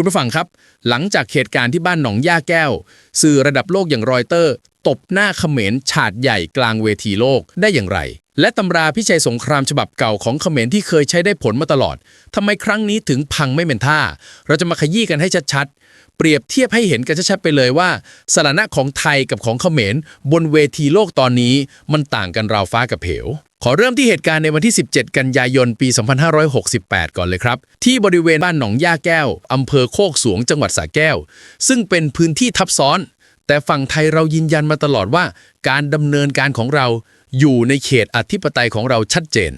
คุณผู้ฟังครับ หลังจากเหตุการณ์ที่บ้านหนองย่าแก้ว สื่อระดับโลกอย่างรอยเตอร์ ตบหน้าเขมรฉาดใหญ่กลางเวทีโลกได้อย่างไร และตำราพิชัยสงครามฉบับเก่าของเขมรที่เคยใช้ได้ผลมาตลอดทำไมครั้งนี้ถึงพังไม่เป็นท่า เราจะมาขยี้กันให้ชัดๆ เปรียบเทียบให้เห็นกันชัดๆไปเลยว่าสถานะของไทยกับของเขมรบนเวทีโลกตอนนี้มันต่างกันราวฟ้ากับเหว ขอเริ่มที่เหตุการณ์ในวันที่ 17 กันยายน ปี 2568 ก่อนเลยครับ ที่บริเวณบ้านหนองย่าแก้ว อำเภอโคกสวงจังหวัดสระแก้ว ซึ่งเป็นพื้นที่ทับซ้อน แต่ฝั่งไทยเรายืนยันมาตลอดว่า การดำเนินการของเราอยู่ในเขตอธิปไตยของเราชัดเจน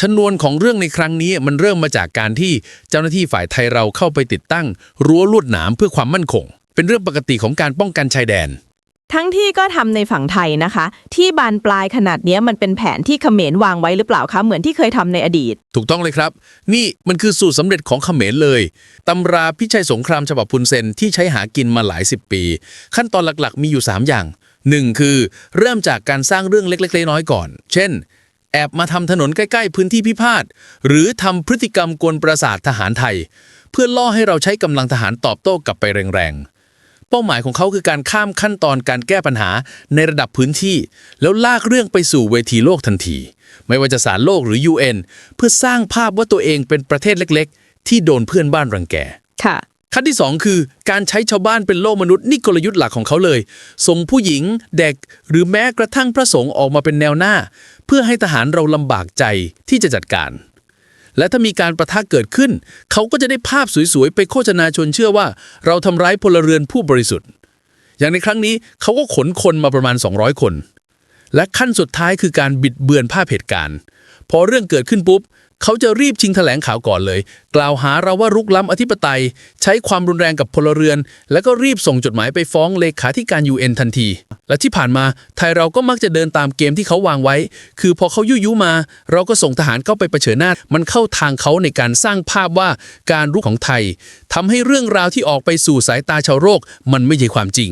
ชนวนของเรื่องในครั้งนี้มันเริ่มมาจากการที่เจ้าหน้าที่ฝ่ายไทยเราเข้าไปติดตั้ง รั้วลวดหนามเพื่อความมั่นคง เป็นเรื่องปกติของการป้องกันชายแดน ทั้งที่ก็ทำในฝั่งไทยนะคะ ที่บานปลายขนาดเนี้ยมันเป็นแผนที่เขมรวางไว้หรือเปล่าคะ เหมือนที่เคยทำในอดีต ถูกต้องเลยครับ นี่มันคือสูตรสำเร็จของเขมรเลย ตำราพิชัยสงครามฉบับพุนเซนที่ใช้หากินมาหลายสิบปี ขั้นตอนหลักๆ มีอยู่ 3 อย่าง 1. คือ เริ่มจากการสร้างเรื่องเล็กๆน้อยๆก่อน เช่น แอบมาทำถนนใกล้ๆพื้นที่พิพาทหรือทำพฤติกรรมกวนประสาททหารไทย เพื่อล่อให้เราใช้กำลังทหารตอบโต้กลับไปแรงๆ เป้าหมายของเขาคือการข้ามขั้นตอนการแก้ปัญหาในระดับพื้นที่ แล้วลากเรื่องไปสู่เวทีโลกทันที ไม่ว่าจะสารโลกหรือ UN เพื่อสร้างภาพว่าตัวเองเป็นประเทศเล็กๆ ที่โดนเพื่อนบ้านรังแกค่ะขั้นที่ 2 คือการใช้ชาวบ้านเป็นโล่มนุษย์นี่กลยุทธ์หลักของเขาเลย ส่งผู้หญิง เด็ก หรือแม้กระทั่งพระสงฆ์ออกมาเป็นแนวหน้า เพื่อให้ทหารเราลำบากใจที่จะจัดการ และถ้ามีการประทะเกิดขึ้น เขาก็จะได้ภาพสวยๆ ไปโฆษณาชวนเชื่อว่า เราทำร้ายพลเรือนผู้บริสุทธิ์ อย่างในครั้งนี้เขาก็ขนคนมาประมาณ 200 คน และขั้นสุดท้ายคือการบิดเบือนภาพเหตุการณ์ พอเรื่องเกิดขึ้นปุ๊บ เขาจะรีบชิงแถลงข่าวก่อนเลย กล่าวหาเราว่ารุกล้ำอธิปไตย ใช้ความรุนแรงกับพลเรือน แล้วก็รีบส่งจดหมายไปฟ้องเลขาธิการ UN ทันที และที่ผ่านมาไทยเราก็มักจะเดินตามเกมที่เขาวางไว้ คือพอเขายุยุมา เราก็ส่งทหารเข้าไปเผชิญหน้า มันเข้าทางเขาในการสร้างภาพว่าการรุกของไทยทำให้เรื่องราวที่ออกไปสู่สายตาชาวโลกมันไม่ใช่ความจริง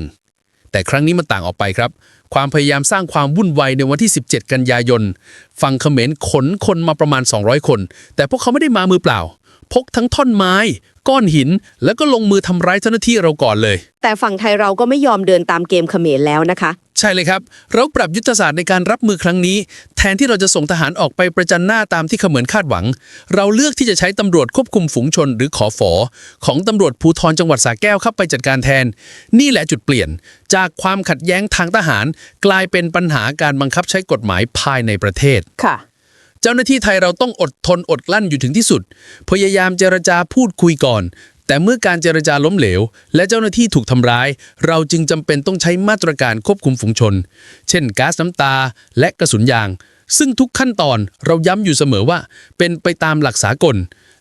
แต่ครั้งนี้มันต่างออกไปครับ ความพยายามสร้างความวุ่นวายในวันที่ 17 กันยายน ฝั่งเขมรขนคนมาประมาณ 200 คน แต่พวกเขาไม่ได้มามือเปล่า พกทั้งท่อนไม้ ก้อนหิน แล้วก็ลงมือทำร้ายเจ้าหน้าที่เราก่อนเลย แต่ฝั่งไทยเราก็ไม่ยอมเดินตามเกมเขมรแล้วนะคะ ใช่เลยครับ เราปรับยุทธศาสตร์ในการรับมือครั้งนี้ แทนที่เราจะส่งทหารออกไปประจันหน้าตามที่เขมือนคาดหวัง เราเลือกที่จะใช้ตำรวจควบคุมฝูงชนหรือขอฝอของตำรวจภูธรจังหวัดสระแก้วเข้าไปจัดการแทน นี่แหละจุดเปลี่ยน จากความขัดแย้งทางทหาร กลายเป็นปัญหาการบังคับใช้กฎหมายภายในประเทศค่ะ เจ้าหน้าที่ไทยเราต้องอดทนอดกลั้นอยู่ถึงที่สุด พยายามเจรจาพูดคุยก่อน แต่เมื่อการเจรจาล้มเหลว และเจ้าหน้าที่ถูกทำร้าย เราจึงจำเป็นต้องใช้มาตรการควบคุมฝูงชน เช่นก๊าซน้ำตาและกระสุนยาง ซึ่งทุกขั้นตอนเราย้ำอยู่เสมอว่า เป็นไปตามหลักสากล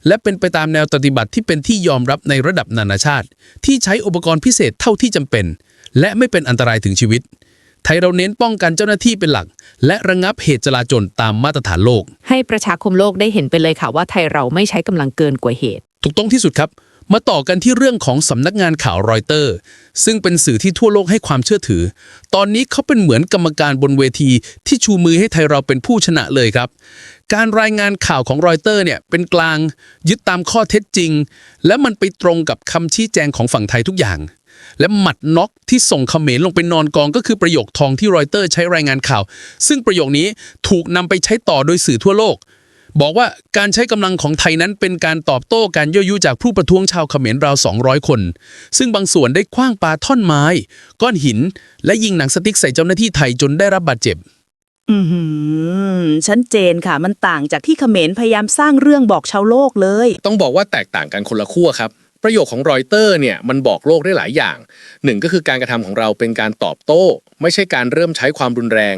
และเป็นไปตามแนวปฏิบัติที่เป็นที่ยอมรับในระดับนานาชาติ ที่ใช้อุปกรณ์พิเศษเท่าที่จำเป็น และไม่เป็นอันตรายถึงชีวิต ไทยเราเน้นป้องกันเจ้าหน้าที่เป็นหลัก และระงับเหตุจลาจลตามมาตรฐานโลก ให้ประชาคมโลกได้เห็นไปเลยค่ะว่าไทยเราไม่ใช้กำลังเกินกว่าเหตุ ถูกต้องที่สุดครับ มาต่อกันที่เรื่องของสำนักงานข่าวรอยเตอร์ ซึ่งเป็นสื่อที่ทั่วโลกให้ความเชื่อถือ ตอนนี้เขาเป็นเหมือนกรรมการบนเวที ที่ชูมือให้ไทยเราเป็นผู้ชนะเลยครับ การรายงานข่าวของรอยเตอร์เนี่ยเป็นกลางยึดตามข้อเท็จจริง และมันไปตรงกับคำชี้แจงของฝั่งไทยทุกอย่าง และหมัดน็อกที่ส่งเขมรลงไปนอนกองก็คือประโยคทองที่รอยเตอร์ใช้รายงานข่าว ซึ่งประโยคนี้ถูกนำไปใช้ต่อโดยสื่อทั่วโลก บอกว่าการใช้กำลังของไทยนั้นเป็นการตอบโต้การยั่วยุจากผู้ประท้วงชาวเขมรราว 200 คน ซึ่งบางส่วนได้คว้างปาท่อนไม้ ก้อนหิน และยิงหนังสติ๊กใส่เจ้าหน้าที่ไทยจนได้รับบาดเจ็บอือหือชัดเจนค่ะ มันต่างจากที่เขมรพยายามสร้างเรื่องบอกชาวโลกเลย ต้องบอกว่าแตกต่างกันคนละขั้วครับ ประโยคของรอยเตอร์เนี่ยมันบอกโลกได้หลายอย่างหนึ่งก็คือการกระทำของเราเป็นการตอบโต้ ไม่ใช่การเริ่มใช้ความรุนแรง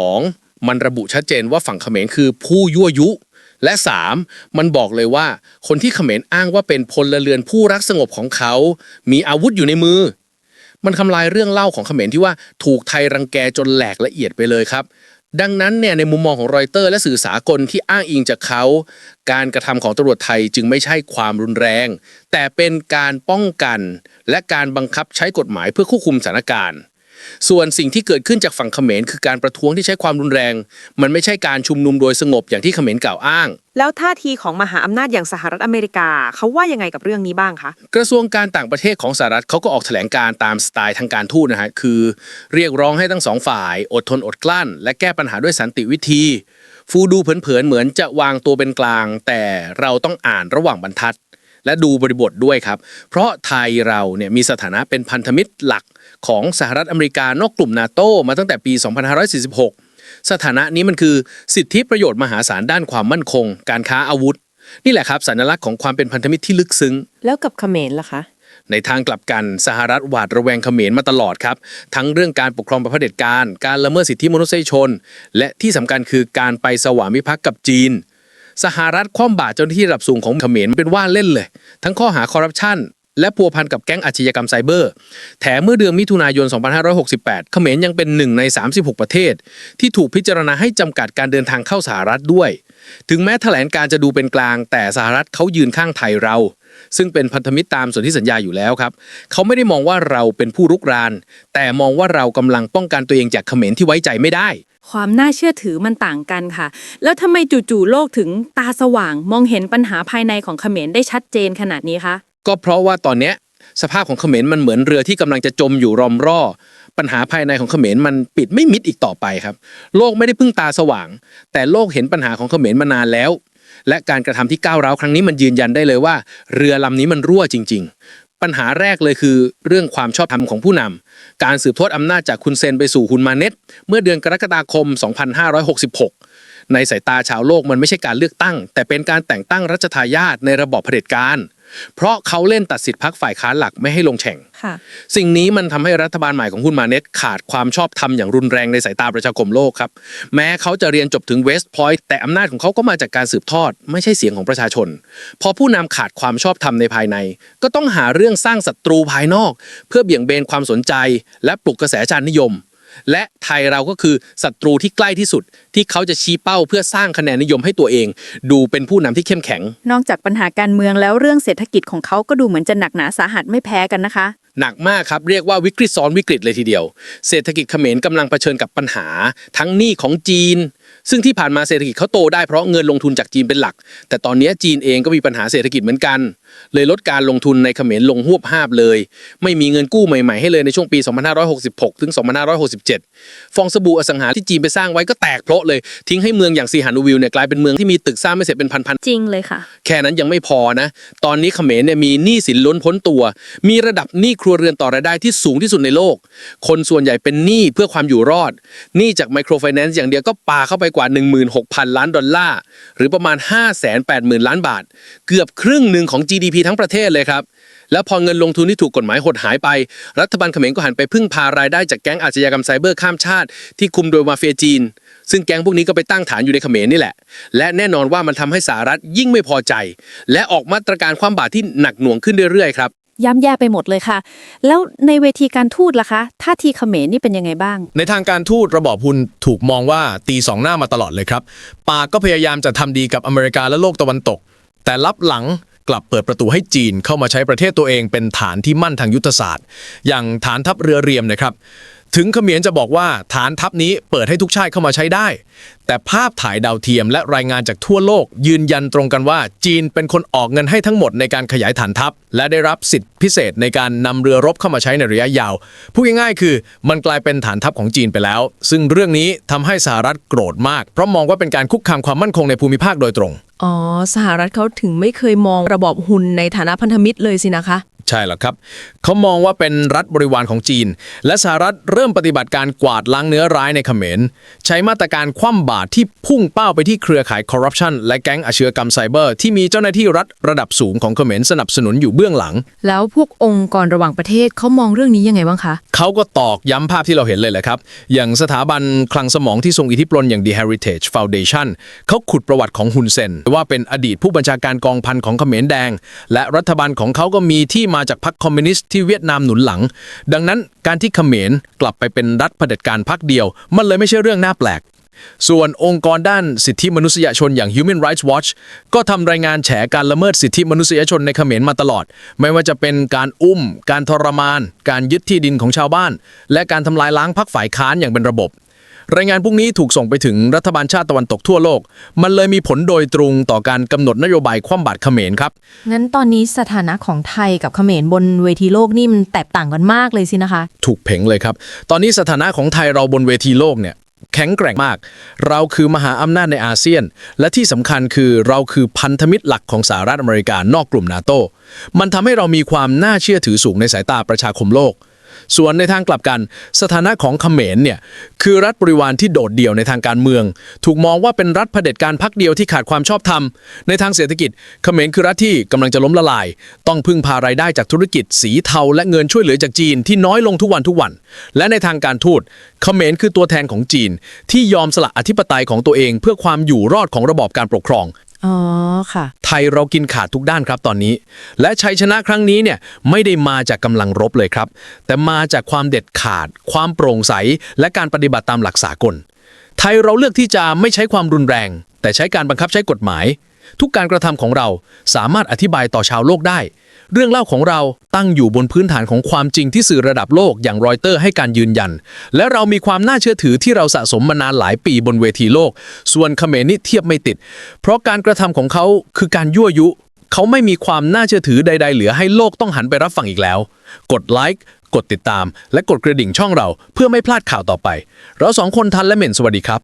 2. มันระบุชัดเจนว่าฝั่งเขมรคือผู้ยั่วยุ และ 3. มันบอกเลยว่า คนที่เขมรอ้างว่าเป็นพลเรือนผู้รักสงบของเขา มีอาวุธอยู่ในมือ มันทำลายเรื่องเล่าของเขมรที่ว่าถูกไทยรังแกจนแหลกละเอียดไปเลยครับ ดังนั้นเนี่ยในมุมมองของรอยเตอร์และสื่อสากลที่อ้างอิงจากเขา การกระทำของตำรวจไทยจึงไม่ใช่ความรุนแรง แต่เป็นการป้องกัน และการบังคับใช้กฎหมายเพื่อควบคุมสถานการณ์ ส่วนสิ่งที่เกิดขึ้นจากฝั่งเขมรคือการประท้วงที่ใช้ความรุนแรง มันไม่ใช่การชุมนุมโดยสงบอย่างที่เขมรกล่าวอ้าง แล้วท่าทีของมหาอำนาจอย่างสหรัฐอเมริกาเขาว่ายังไงกับเรื่องนี้บ้างคะ กระทรวงการต่างประเทศของสหรัฐเขาก็ออกแถลงการตามสไตล์ทางการทูตนะฮะคือ เรียกร้องให้ทั้งสองฝ่าย อดทนอดกลั้น และแก้ปัญหาด้วยสันติวิธีฟูดูเผินๆเหมือนจะวางตัวเป็นกลาง แต่เราต้องอ่านระหว่างบรรทัด และดูบริบทด้วยครับ เพราะไทยเราเนี่ยมีสถานะเป็นพันธมิตรหลักของสหรัฐอเมริกานอกกลุ่มนาโตมาตั้งแต่ปี 2546 สถานะนี้มันคือสิทธิประโยชน์มหาศาลด้านความมั่นคง การค้าอาวุธ นี่แหละครับสัญลักษณ์ของความเป็นพันธมิตรที่ลึกซึ้ง แล้วกับเขมรล่ะคะ ในทางกลับกันสหรัฐหวาดระแวงเขมรมาตลอดครับ ทั้งเรื่องการปกครองประเผด็จการ การละเมิดสิทธิมนุษยชน และที่สำคัญคือการไปสวามิภักดิ์กับจีน สหรัฐคว่ำบาตรเจ้าหน้าที่ระดับสูงของเขมรเป็นว่าเล่นเลย ทั้งข้อหาคอร์รัปชันและพัวพันกับแก๊งอาชญากรรมไซเบอร์ แถมเมื่อเดือนมิถุนายน 2568 เขมรยังเป็นหนึ่งใน 36 ประเทศ ที่ถูกพิจารณาให้จำกัดการเดินทางเข้าสหรัฐด้วย ถึงแม้แถลงการจะดูเป็นกลาง แต่สหรัฐเขายืนข้างไทยเรา ซึ่งเป็นพันธมิตรตามสนธิสัญญาอยู่แล้วครับ เขาไม่ได้มองว่าเราเป็นผู้รุกราน แต่มองว่าเรากำลังป้องกันตัวเองจากเขมรที่ไว้ใจไม่ได้ ความน่าเชื่อถือมันต่างกันค่ะ แล้วทำไมจู่ๆโลกถึงตาสว่าง มองเห็นปัญหาภายในของเขมรได้ชัดเจนขนาดนี้คะ ก็เพราะว่าตอนเนี้ยสภาพของเขมรมันเหมือนเรือที่กำลังจะจมอยู่รอมร่อ ปัญหาภายในของเขมรมันปิดไม่มิดอีกต่อไปครับ โลกไม่ได้เพิ่งตาสว่าง แต่โลกเห็นปัญหาของเขมรมานานแล้ว และการกระทำที่ก้าวร้าวครั้งนี้มันยืนยันได้เลยว่า เรือลำนี้มันรั่วจริง ๆ ปัญหาแรกเลยคือ เรื่องความชอบธรรมของผู้นำ การสืบทอดอำนาจจากคุณเซนไปสู่คุณมาเน็ตเมื่อเดือนกรกฎาคม 2566 ในสายตาชาวโลกมันไม่ใช่การเลือกตั้ง แต่เป็นการแต่งตั้งรัชทายาทในระบอบเผด็จการ เพราะเขาเล่นตัดสิทธิพักฝ่ายค้านหลักไม่ให้ลงแข่ง ค่ะ สิ่งนี้มันทำให้รัฐบาลใหม่ของคุณมาเน็ตขาดความชอบธรรมอย่างรุนแรงในสายตาประชาคมโลกครับ แม้เขาจะเรียนจบถึงเวสต์พอยต์แต่อำนาจของเขาก็มาจากการสืบทอด ไม่ใช่เสียงของประชาชน พอผู้นำขาดความชอบธรรมในภายใน ก็ต้องหาเรื่องสร้างศัตรูภายนอก เพื่อเบี่ยงเบนความสนใจ และปลุกกระแสชาตินิยม และไทยเราก็คือศัตรูที่ใกล้ที่สุด ที่เขาจะชี้เป้าเพื่อสร้างคะแนนนิยมให้ตัวเอง ดูเป็นผู้นำที่เข้มแข็ง นอกจากปัญหาการเมืองแล้วเรื่องเศรษฐกิจของเขาก็ดูเหมือนจะหนักหนาสาหัสไม่แพ้กันนะคะ หนักมากครับเรียกว่าวิกฤตซ้อนวิกฤตเลยทีเดียว เศรษฐกิจเขมรกำลังเผชิญกับปัญหา ทั้งหนี้ของจีน ซึ่งที่ผ่านมาเศรษฐกิจเขาโตได้เพราะเงินลงทุนจากจีนเป็นหลัก แต่ตอนนี้จีนเองก็มีปัญหาเศรษฐกิจเหมือนกัน เลยลดการลงทุนในเขมรลงหวบห้าบเลย ไม่มีเงินกู้ใหม่ๆให้เลยในช่วงปี 2566 ถึง 2567 ฟองสบู่อสังหาที่จีนไปสร้างไว้ก็แตกเพราะเลยทิ้งให้เมืองอย่างซีฮานูวิลเนี่ยกลายเป็นเมืองที่มีตึกสร้างไม่เสร็จเป็นพันๆจริงเลยค่ะ แค่นั้นยังไม่พอนะ ตอนนี้เขมรเนี่ยมีหนี้สินล้นพ้นตัว มีระดับหนี้ครัวเรือนต่อรายได้ที่สูงที่สุดในโลก คนส่วนใหญ่เป็นหนี้เพื่อความอยู่รอดหนี้จากไมโครไฟแนนซ์อย่างเดียวก็ปาเข้าไปกว่า 16,000 ล้านดอลลาร์ หรือประมาณ 580,000 ล้านบาท เกือบครึ่งหนึ่งของ GDP ทั้งประเทศเลยครับแล้วพอเงินลงทุนที่ถูกกฎหมายหดหายไป รัฐบาลเขมรก็หันไปพึ่งพารายได้จากแก๊งอาชญากรรมไซเบอร์ข้ามชาติ ที่คุมโดยมาเฟียจีน ซึ่งแก๊งพวกนี้ก็ไปตั้งฐานอยู่ในเขมรนี่แหละ และแน่นอนว่ามันทำให้สหรัฐยิ่งไม่พอใจ และออกมาตรการความบาตรที่หนักหน่วงขึ้นเรื่อยๆครับ ย่ำแย่ไปหมดเลยค่ะ แล้วในเวทีการทูตล่ะคะท่าทีเขมรนี่เป็นยังไงบ้าง ในทางการทูตระบอบหุนถูกมองว่าตีสองหน้ามาตลอดเลยครับปากก็พยายามจะทำดีกับอเมริกาและโลกตะวันตก แต่ลับหลังกลับเปิดประตูให้จีนเข้ามาใช้ประเทศตัวเองเป็นฐานที่มั่นทางยุทธศาสตร์ อย่างฐานทัพเรือเรียมนะครับ ถึงเขมรจะบอกว่าฐานทัพนี้เปิดให้ทุกชาติเข้ามาใช้ได้ แต่ภาพถ่ายดาวเทียมและรายงานจากทั่วโลก ยืนยันตรงกันว่า จีนเป็นคนออกเงินให้ทั้งหมดในการขยายฐานทัพ และได้รับสิทธิพิเศษในการนำเรือรบเข้ามาใช้ในระยะยาวพูดง่ายๆคือ มันกลายเป็นฐานทัพของจีนไปแล้ว ซึ่งเรื่องนี้ทำให้สหรัฐโกรธมาก เพราะมองว่าเป็นการคุกคามความมั่นคงในภูมิภาคโดยตรงอ๋อ สหรัฐเขาถึงไม่เคยมองระบอบหุนในฐานะพันธมิตรเลยสินะคะ ช่แล้วครับ เขามองว่าเป็นรัฐบริวารของจีน และสหรัฐเริ่มปฏิบัติการกวาดล้างเนื้อร้ายในเขมร ใช้มาตรการคว่ำบาตรที่พุ่งเป้าไปที่เครือข่ายคอร์รัปชันและแก๊งอาชญากรรมไซเบอร์ ที่มีเจ้าหน้าที่รัฐระดับสูงของเขมรสนับสนุนอยู่เบื้องหลัง แล้วพวกองค์กรระหว่างประเทศเขามองเรื่องนี้ยังไงบ้างคะ เขาก็ตอกย้ำภาพที่เราเห็นเลยแหละครับ อย่างสถาบันคลังสมองที่ทรงอิทธิพลอย่าง The Heritage Foundation เขาขุดประวัติของฮุนเซนว่าเป็นอดีตผู้บัญชาการกองพันของเขมรแดง และรัฐบาลของเขาก็มีที่มาจากพรรคคอมมิวนิสต์ที่เวียดนามหนุนหลัง ดังนั้นการที่เขมรกลับไปเป็นรัฐเผด็จการพรรคเดียว มันเลยไม่ใช่เรื่องน่าแปลก ส่วนองค์กรด้านสิทธิมนุษยชนอย่าง Human Rights Watch ก็ทำรายงานแฉการละเมิดสิทธิมนุษยชนในเขมรมาตลอด ไม่ว่าจะเป็นการอุ้ม การทรมาน การยึดที่ดินของชาวบ้าน และการทำลายล้างพรรคฝ่ายค้านอย่างเป็นระบบ รายงานพวกนี้ถูกส่งไปถึงรัฐบาลชาติตะวันตกทั่วโลก มันเลยมีผลโดยตรงต่อการกำหนดนโยบายคว่ำบาตรเขมรครับ งั้นตอนนี้สถานะของไทยกับเขมรบนเวทีโลกนี่มันแตกต่างกันมากเลยสินะคะ ถูกเพ่งเลยครับ ตอนนี้สถานะของไทยเราบนเวทีโลกเนี่ยแข็งแกร่งมาก เราคือมหาอำนาจในอาเซียน และที่สำคัญคือเราคือพันธมิตรหลักของสหรัฐอเมริกานอกกลุ่มนาโต มันทำให้เรามีความน่าเชื่อถือสูงในสายตาประชาคมโลก ส่วนในทางกลับกัน สถานะของเขมรเนี่ยคือรัฐบริวารที่โดดเดี่ยวในทางการเมือง ถูกมองว่าเป็นรัฐเผด็จการพักเดียวที่ขาดความชอบธรรม ในทางเศรษฐกิจเขมรคือรัฐที่กำลังจะล้มละลาย ต้องพึ่งพารายได้จากธุรกิจ สีเทาและเงินช่วยเหลือจากจีนที่น้อยลงทุกวันทุกวัน และในทางการทูตเขมรคือตัวแทนของจีน ที่ยอมสละอธิปไตยของตัวเอง เพื่อความอยู่รอดของระบอบการปกครอง อ๋อค่ะ ไทยเรากินขาดทุกด้านครับตอนนี้ และชัยชนะครั้งนี้เนี่ยไม่ได้มาจากกำลังรบเลยครับ แต่มาจากความเด็ดขาด ความโปร่งใส และการปฏิบัติตามหลักสากล ไทยเราเลือกที่จะไม่ใช้ความรุนแรง แต่ใช้การบังคับใช้กฎหมาย ทุกการกระทำของเราสามารถอธิบายต่อชาวโลกได้ เรื่องเล่าของเราตั้งอยู่บนพื้นฐานของความจริงที่สื่อระดับโลกอย่างรอยเตอร์ให้การยืนยัน และเรามีความน่าเชื่อถือที่เราสะสมมานานหลายปีบนเวทีโลก ส่วนเขมรนี่เทียบไม่ติด เพราะการกระทำของเขาคือการยั่วยุ เขาไม่มีความน่าเชื่อถือใด ๆ เหลือให้โลกต้องหันไปรับฟังอีกแล้ว กดไลค์กดติดตาม และกดกระดิ่งช่องเรา เพื่อไม่พลาดข่าวต่อไป เราสองคนทันและเหม็นสวัสดีครับ